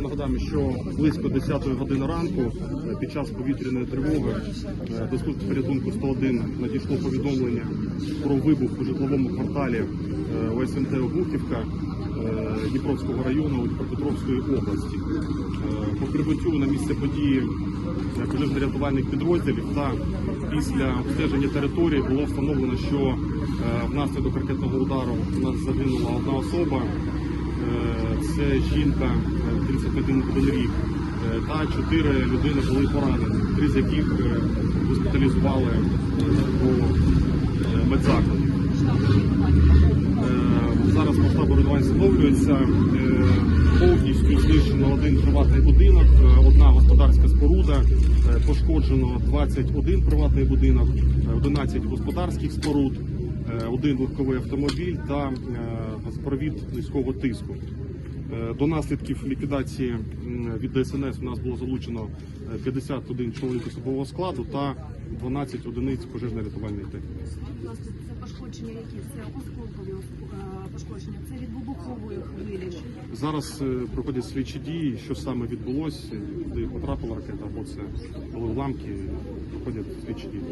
Нагадаємо, що близько 10 години ранку е, під час повітряної тривоги е, до служби порятунку 101 надійшло повідомлення про вибух у житловому кварталі ОСНТ Обухівка е, Дніпровського району Дніпропетровської області. Е, По прибуттю на місце події е, пожежно-рятувальних підрозділів та після обстеження території було встановлено, що е, внаслідок ракетного удару у нас загинула одна особа. Це жінка е, 31 рік та чотири людини були поранені, три з яких госпіталізували до е, встановлюється. Е, Повністю знищено один приватний будинок, е, одна господарська споруда, е, пошкоджено 21 приватний будинок, е, 11 господарських споруд, один легковий автомобіль та газопровід низького тиску. До наслідків ліквідації від ДСНС у нас було залучено е, 51 чоловік особового складу та 12 одиниць пожежно-рятувальної техніки. Це пошкодження які? Це осколкові пошкодження, це від вибухової хвилі. Зараз е, проходять слідчі дії, що саме відбулося, куди потрапила ракета, або це були уламки, проходять слідчі дії.